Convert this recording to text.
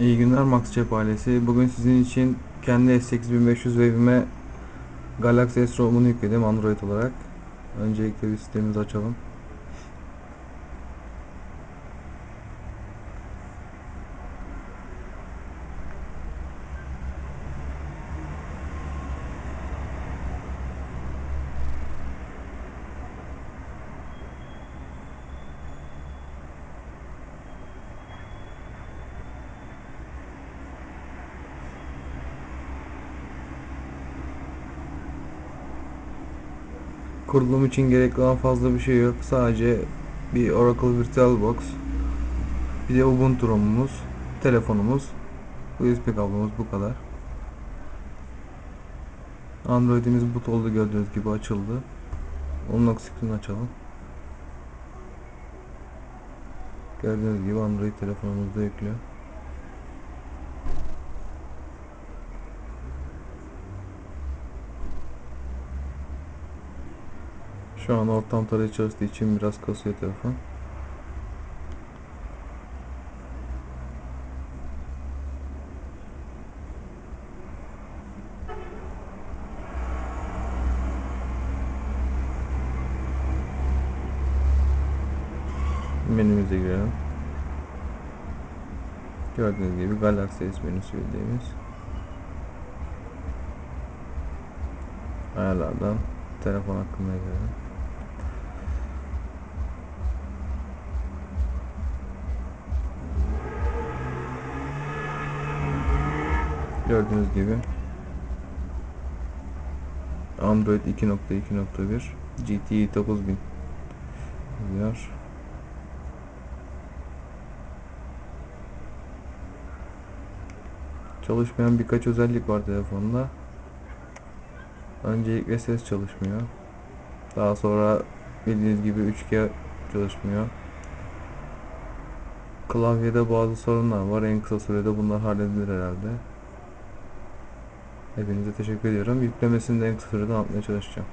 İyi günler Max Cep ailesi. Bugün sizin için kendi S8500 webime Galaxy S ROM'unu yükledim Android olarak. Öncelikle bir sistemimizi açalım. Kurulum için gerekli olan fazla bir şey yok. Sadece bir Oracle VirtualBox, bir de Ubuntu ROM'umuz, telefonumuz, USB kablomuz bu kadar. Android'imiz boot oldu gördüğünüz gibi açıldı. Unlock screen açalım. Gördüğünüz gibi Android telefonumuzda yüklü. Şu an ortam tarayıcı çalıştığı için biraz kasıyor telefon. Menümüze girelim. Gördüğünüz gibi Galaxy S menüsü bildiğimiz. Ayarlardan telefon hakkında girelim. Gördüğünüz gibi Android 2.2.1 GT 9000 diyor. Çalışmayan birkaç özellik var telefonda. Öncelikle ses çalışmıyor. Daha sonra bildiğiniz gibi 3G çalışmıyor. Klavyede bazı sorunlar var. En kısa sürede bunlar halledilir herhalde. Hepinize teşekkür ediyorum. Yüklemesini de en kısa sürede anlatmaya çalışacağım.